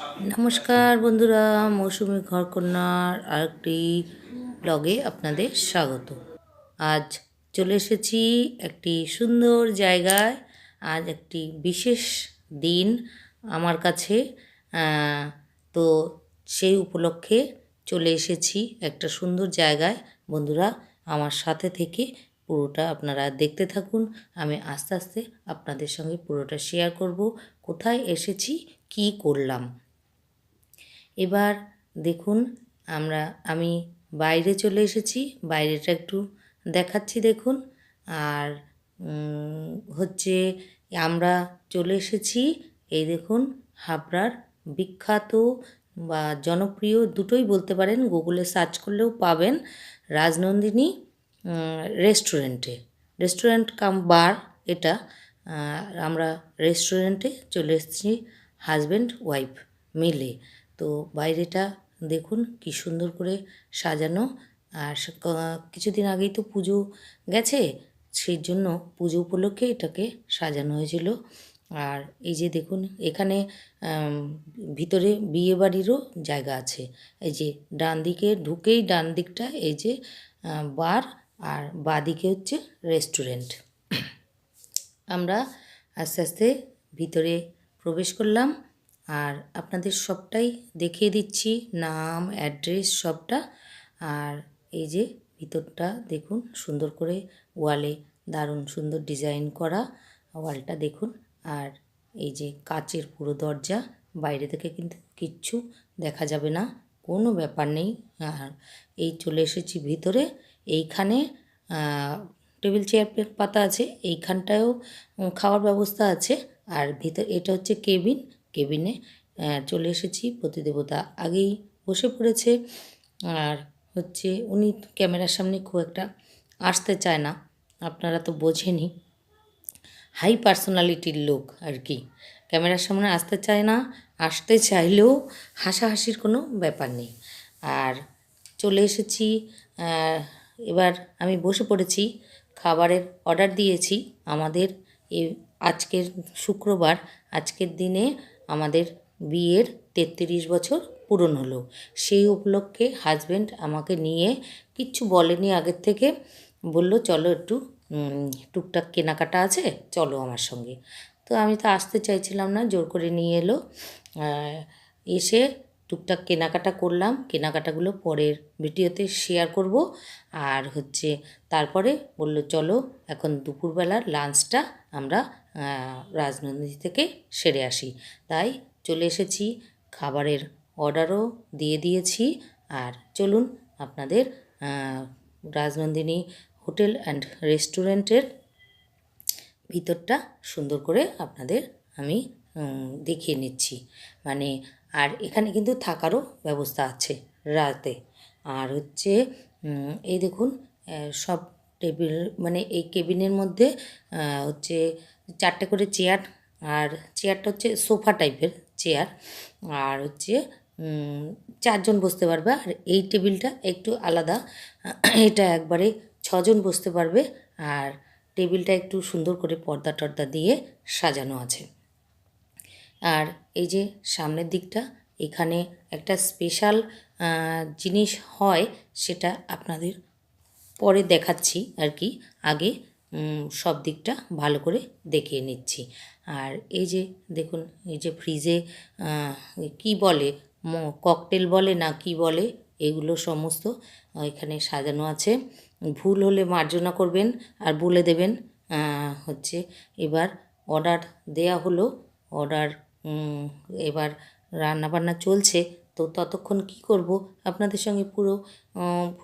নমস্কার বন্ধুরা, মৌসুমি ঘরকন্যার আরেকটি ব্লগে আপনাদের স্বাগত। আজ চলে এসেছি একটি সুন্দর জায়গায়, আজ একটি বিশেষ দিন আমার কাছে তো সেই উপলক্ষে চলে এসেছি একটা সুন্দর জায়গায়। বন্ধুরা, আমার সাথে থেকে পুরোটা আপনারা দেখতে থাকুন, আমি আস্তে আস্তে আপনাদের সঙ্গে পুরোটা শেয়ার করব। কোথায় এসেছি, কি করলাম এবার দেখুন, আমরা, আমি বাইরে চলে এসেছি, বাইরেটা একটু দেখাচ্ছি দেখুন। আর হচ্ছে আমরা চলে এসেছি, এই দেখুন, হাবড়ার বিখ্যাত বা জনপ্রিয় দুটোই বলতে পারেন, গুগলে সার্চ করলেও পাবেন, রাজনন্দিনী রেস্টুরেন্টে। রেস্টুরেন্ট কাম, বার এটা আমরা রেস্টুরেন্টে চলে এসেছি হাজব্যান্ড ওয়াইফ মিলে। তো বাইরেটা দেখুন কি সুন্দর করে সাজানো। আর কিছুদিন আগেই তো পুজো গেছে, সেই জন্য পুজো উপলক্ষে এটাকে সাজানো হয়েছিল। আর এই যে দেখুন, এখানে ভিতরে বিয়ে বাড়িরও জায়গা আছে। এই যে ডান দিকে ঢুকেই ডান দিকটা, এই যে বার, আর বাদিকে হচ্ছে রেস্টুরেন্ট। আমরা আস্তে আস্তে ভিতরে প্রবেশ করলাম। আর আপনাদের সবটাই দেখিয়ে দিচ্ছি, নাম অ্যাড্রেস সবটা। আর এই যে ভিতরটা দেখুন, সুন্দর করে ওয়ালে দারুণ সুন্দর ডিজাইন করা ওয়ালটা দেখুন। আর এই যে কাচের পুরো দরজা, বাইরে থেকে কিন্তু কিচ্ছু দেখা যাবে না, কোনো ব্যাপার নেই। আর এই চলে এসেছি ভিতরে, এইখানে টেবিল চেয়ার পাতা আছে, এইখানটায়ও খাওয়ার ব্যবস্থা আছে। আর ভিতর, এটা হচ্ছে কেবিন কেবিনে চলে এসেছি প্রতিদেবতা আগেই বসে পড়েছে। আর হচ্ছে উনি ক্যামেরার সামনে খুব একটা আসতে চায় না, আপনারা তো বোঝেনই। হাই পার্সোনালিটির লোক আর কি। ক্যামেরার সামনে আসতে চায় না, আসতে চাইলেও হাসাহাসির কোনো ব্যাপার নেই। আর চলে এসেছি এবার আমি বসে পড়েছি, খাবারের অর্ডার দিয়েছি আমাদের। এই আজকের শুক্রবার, আজকের দিনে আমাদের বিয়ের তেত্রিশ বছর পূরণ হলো। সেই উপলক্ষে হাজব্যান্ড আমাকে নিয়ে কিচ্ছু বলেনি আগের থেকে। বলল, চলো একটু টুকটাক কেনাকাটা আছে, চলো আমার সঙ্গে। তো আমি তো আসতে চাইছিলাম না, জোর করে নিয়ে এলো। এসে টুকটাক কেনাকাটা করলাম। কেনাকাটাগুলো পরের ভিডিওতে শেয়ার করব। আর হচ্ছে, তারপরে বলল, চলো, এখন দুপুরবেলার লাঞ্চটা আমরা আহ, রাজনন্দিনী থেকে সেরে আসি। তাই চলে এসেছি খাবারের অর্ডারও দিয়ে দিয়েছি। আর চলুন আপনাদের রাজনন্দিনী হোটেল অ্যান্ড রেস্টুরেন্টের ভিতরটা সুন্দর করে আপনাদের আমি দেখিয়ে নিচ্ছি। মানে আর এখানে কিন্তু থাকারও ব্যবস্থা আছে রাতে। আর হচ্ছে এই দেখুন সব টেবিল মানে এই কেবিনের মধ্যে হচ্ছে চারটে করে চেয়ার, আর চেয়ারটা হচ্ছে সোফা টাইপের চেয়ার, আর হচ্ছে চারজন বসতে পারবে, আর এই টেবিলটা একটু আলাদা, এটা একবারে ছজন বসতে পারবে, আর টেবিলটা একটু সুন্দর করে পর্দা টর্দা দিয়ে সাজানো আছে। আর এই যে সামনের দিকটা, এখানে একটা স্পেশাল জিনিস হয়, সেটা আপনাদের পরে দেখাচ্ছি আর কি। আগে সব দিকটা ভালো করে দেখিয়ে নিচ্ছি। আর এই যে, দেখুন, এই যে ফ্রিজে কি বলে ককটেল বলে না কি বলে, এগুলো সমস্ত এখানে সাজানো আছে। ভুল হলে মার্জনা করবেন আর বলে দেবেন। হচ্ছে এবার অর্ডার দেয়া হলো অর্ডার এবার রান্নাবান্না চলছে, তো ততক্ষণ কি করব? আপনাদের সঙ্গে পুরো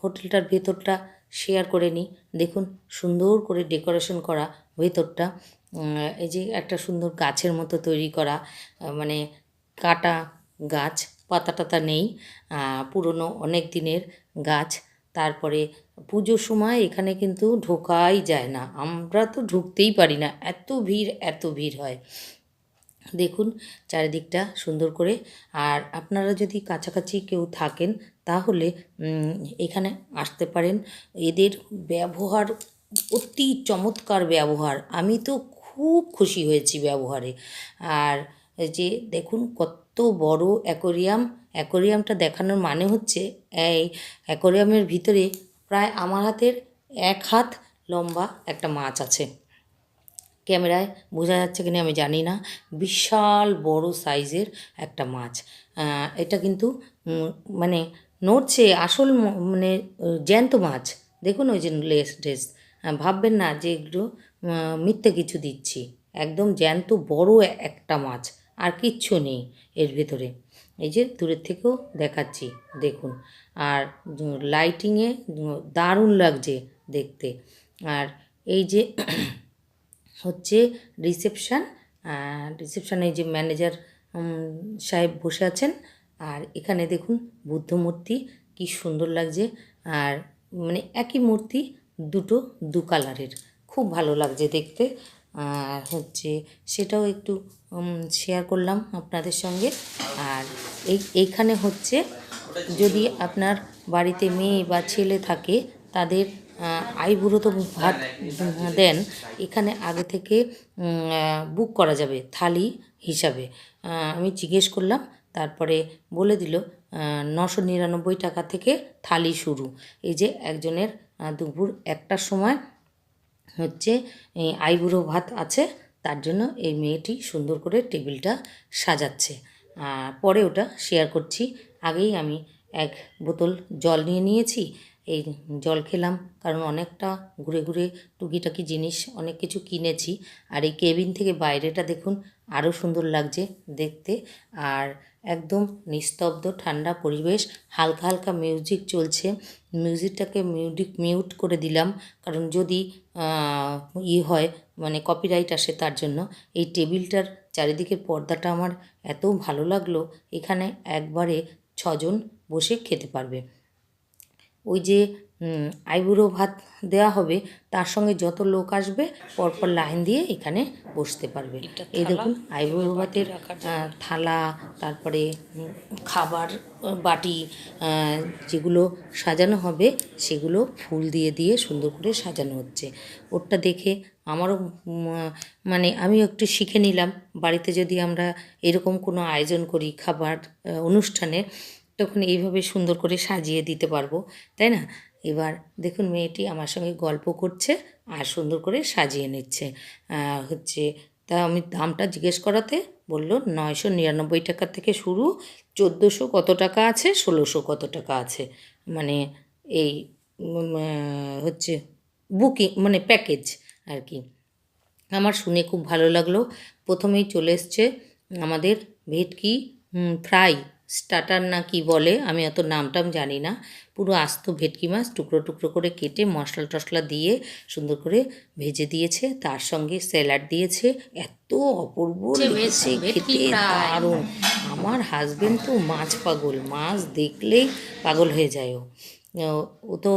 হোটেলটার ভেতরটা শেয়ার করে নিই। দেখুন, সুন্দর করে ডেকোরেশন করা ভেতরটা। এই যে একটা সুন্দর গাছের মতো তৈরি করা মানে কাটা গাছ পাতা টাতা নেই পুরনো অনেক দিনের গাছ। তারপরে পুজোর সময় এখানে কিন্তু ঢোকাই যায় না। আমরা তো ঢুকতেই পারি না, এত ভিড় এত ভিড় হয়। দেখুন, চারিদিকটা সুন্দর করে। আর আপনারা যদি কাছাকাছি কেউ থাকেন তাহলে এখানে আসতে পারেন। এদের ব্যবহার অতি চমৎকার ব্যবহার। আমি তো খুব খুশি হয়েছি ব্যবহারে। আর যে দেখুন, কত বড় অ্যাকোরিয়াম। অ্যাকোরিয়ামটা দেখানোর মানে হচ্ছে, এই অ্যাকোরিয়ামের ভিতরে প্রায় আমার হাতের এক হাত লম্বা একটা মাছ আছে। ক্যামেরায় বোঝা যাচ্ছে কিনা আমি জানি না। বিশাল বড় সাইজের একটা মাছ। এটা কিন্তু মানে নড়ছে আসল মানে জ্যান্ত মাছ। দেখুন ওই যে লেস ড্রেস ভাববেন না যে একটু মিথ্যে কিছু দিচ্ছি। একদম জ্যান্ত বড় একটা মাছ। আর কিচ্ছু নেই এর ভেতরে। এই যে দূরের থেকেও দেখাচ্ছি, দেখুন। আর লাইটিংয়ে দারুণ লাগছে দেখতে। আর এই যে হচ্ছে রিসেপশান রিসেপশানে যে ম্যানেজার সাহেব বসে আছেন আর এখানে দেখুন বুদ্ধ মূর্তি, কি সুন্দর লাগছে। আর মানে একই মূর্তি দুটো, দু কালারের। খুব ভালো লাগছে দেখতে। আর হচ্ছে সেটাও একটু শেয়ার করলাম আপনাদের সঙ্গে। আর এই, এইখানে হচ্ছে যদি আপনার বাড়িতে মেয়ে বা ছেলে থাকে, তাদের আইবুড়ো তো ভাত দেন, এখানে আগে থেকে বুক করা যাবে, থালি হিসাবে। আমি জিজ্ঞেস করলাম তারপরে বলে দিল নশো নিরানব্বই টাকা থেকে থালি শুরু। এই যে একজনের দুপুর একটার সময় হচ্ছে আইবুড়ো ভাত আছে, তার জন্য এই মেয়েটি সুন্দর করে টেবিলটা সাজাচ্ছে। আর পরে ওটা শেয়ার করছি। আগেই আমি এক বোতল জল নিয়ে নিয়েছি। এই জল খেলাম, কারণ অনেকটা ঘুরে ঘুরে টুকিটাকি জিনিস, অনেক কিছু কিনেছি। আর এই কেবিন থেকে বাইরেটা দেখুন আরও সুন্দর লাগছে দেখতে। আর একদম নিস্তব্ধ ঠান্ডা পরিবেশ, হালকা হালকা মিউজিক চলছে। মিউজিকটাকে মিউজিক মিউট করে দিলাম। কারণ যদি ই হয় মানে কপিরাইট আসে তার জন্য, এই টেবিলটার চারিদিকের পর্দাটা আমার এত ভালো লাগল, এখানে একবারে ছজন বসে খেতে পারবে। ওই যে আইবুড়ো ভাত দেওয়া হবে তার সঙ্গে যত লোক আসবে পরপর লাইন দিয়ে এখানে বসতে পারবে। এই দেখুন আইবুড়ো ভাতের থালা তারপরে খাবার বাটি যেগুলো সাজানো হবে সেগুলো ফুল দিয়ে দিয়ে সুন্দর করে সাজানো হচ্ছে। ওরটা দেখে আমারও মানে আমিও একটু শিখে নিলাম বাড়িতে যদি আমরা এরকম কোনো আয়োজন করি খাবার অনুষ্ঠানে তখন এইভাবে সুন্দর করে সাজিয়ে দিতে পারব, তাই না? এবার দেখুন মেয়েটি আমার সঙ্গে গল্প করছে আর সুন্দর করে সাজিয়ে নিচ্ছে। হচ্ছে তা আমি দামটা জিজ্ঞেস করাতে বলল, নয়শো নিরানব্বই টাকা থেকে শুরু, চোদ্দোশো কত টাকা আছে, ষোলোশো কত টাকা আছে। মানে এই হচ্ছে বুকিং মানে প্যাকেজ আর কি। আমার শুনে খুব ভালো লাগল। প্রথমেই চলে এসছে আমাদের ভেটকি ফ্রাই। স্টার্টার না কি বলে আমি অত নামটাম জানি না। পুরো আস্ত ভেটকি মাছ টুকরো টুকরো করে কেটে মশলা টশলা দিয়ে সুন্দর করে ভেজে দিয়েছে। তার সঙ্গে স্যালাড দিয়েছে। এত অপূর্ব লেগেছে খেতে দারুণ। আমার হাজবেন্ড তো মাছ পাগল। মাছ দেখলেই পাগল হয়ে যায় ও। তো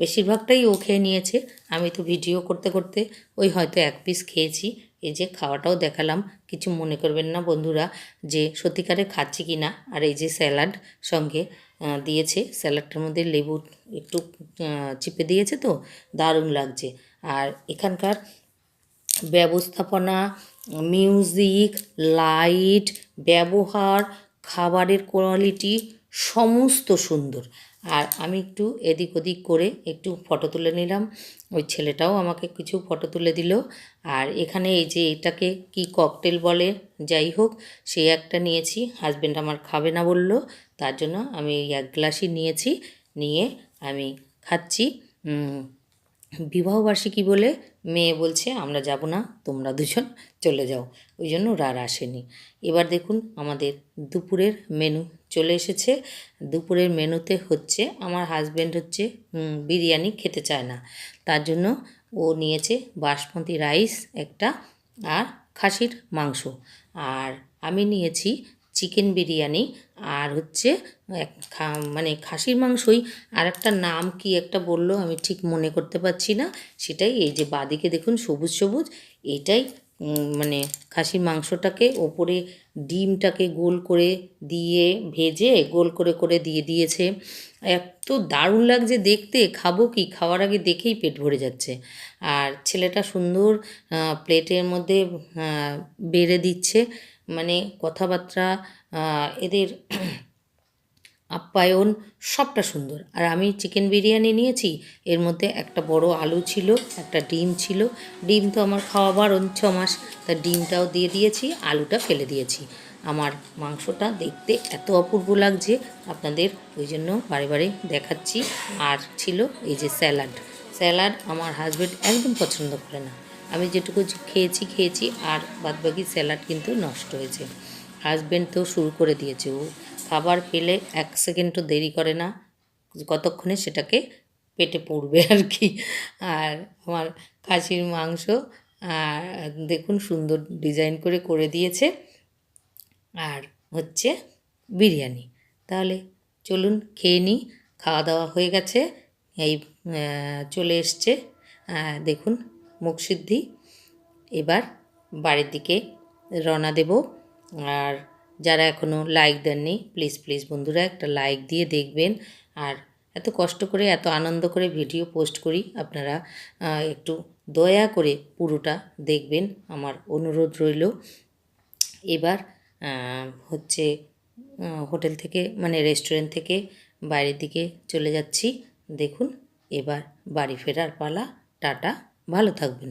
বেশিরভাগটাই ও খেয়ে নিয়েছে। আমি তো ভিডিও করতে করতে ওই হয়তো এক পিস খেয়েছি। এই যে খাওয়াটাও দেখালাম, কিছু মনে করবেন না বন্ধুরা যে সত্যিকারে খাচ্ছি কি না। আর এই যে স্যালাড সঙ্গে দিয়েছে, স্যালাডটার মধ্যে লেবু একটু চিপে দিয়েছে তো, দারুণ লাগছে। আর এখানকার ব্যবস্থাপনা, মিউজিক, লাইট, ব্যবহার, খাবারের কোয়ালিটি সমস্ত সুন্দর। আর আমি একটু এদিক ওদিক করে একটু ফটো তুলে নিলাম। ওই ছেলেটাও আমাকে কিছু ফটো তুলে দিল। আর এখানে এই যে এটাকে কি ককটেল বলে, যাই হোক সেই একটা নিয়েছি। হাজব্যান্ড আমার খাবে না বলল, তার জন্য আমি এক গ্লাসই নিয়েছি। নিয়ে আমি খাচ্ছি। বিবাহবার্ষিকী বলে মেয়ে বলছে, আমরা যাব না, তোমরা দুজন চলে যাও। ওই জন্য ওরা আর আসেনি। এবার দেখুন আমাদের দুপুরের মেনু চলে এসেছে। দুপুরের মেনুতে হচ্ছে, আমার হাজব্যান্ড হচ্ছে বিরিয়ানি খেতে চায় না। তার জন্য ও নিয়েছে বাসমতি রাইস একটা আর খাসির মাংস। আর আমি নিয়েছি চিকেন বিরিয়ানি আর হচ্ছে এক মানে খাসির মাংসই। আর একটা নাম কি একটা বলল আমি ঠিক মনে করতে পারছি না। সেটাই এই যে বাদিকে দেখুন সবুজ সবুজ, এটাই মানে খাসির মাংসটাকে ওপরে ডিমটাকে গোল করে দিয়ে ভেজে, গোল করে করে দিয়ে দিয়েছে। এত দারুণ লাগছে দেখতে। খাব কি? খাওয়ার আগে দেখেই পেট ভরে যাচ্ছে। আর ছেলেটা সুন্দর প্লেটের মধ্যে বেড়ে দিচ্ছে। মানে কথাবার্তা এদের আপ্যায়ন সবটা সুন্দর। আর আমি চিকেন বিরিয়ানি নিয়েছি, এর মধ্যে একটা বড় আলু ছিল, একটা ডিম ছিল। ডিম তো আমার খাওয়া বারণ ছ মাস, তা ডিমটাও দিয়ে দিয়েছি, আলুটা ফেলে দিয়েছি। আমার মাংসটা দেখতে এত অপূর্ব লাগছে, আপনাদের ওই জন্য বারে বারে দেখাচ্ছি। আর ছিল এই যে স্যালাড। স্যালাড আমার হাজব্যান্ড একদম পছন্দ করে না। আমি যেটুকু খেয়েছি খেয়েছি, আর বাদবাকি স্যালাড কিন্তু নষ্ট হয়েছে। হাজব্যান্ড তো শুরু করে দিয়েছে ও। খাবার পেলে এক সেকেন্ডও দেরি করে না কতক্ষণে সেটাকে পেটে পড়বে আর কি। আর আমার খাসির মাংস, আর দেখুন সুন্দর ডিজাইন করে করে দিয়েছে। আর হচ্ছে বিরিয়ানি। তাহলে চলুন খেয়ে নিই, খাওয়া দাওয়া হয়ে গেছে। এই চলে এসছে। দেখুন মুখ সিদ্ধি। এবার বাড়ির দিকে রওনা দেব। আর যারা এখনও লাইক দেননি প্লিজ প্লিজ বন্ধুরা একটা লাইক দিয়ে দেখবেন। আর এত কষ্ট করে, এত আনন্দ করে ভিডিও পোস্ট করি, আপনারা একটু দয়া করে পুরোটা দেখবেন। আমার অনুরোধ রইল। এবার হচ্ছে হোটেল থেকে মানে রেস্টুরেন্ট থেকে বাইরের দিকে চলে যাচ্ছি। দেখুন, এবার বাড়ি ফেরার পালা। টাটা, ভালো থাকবেন।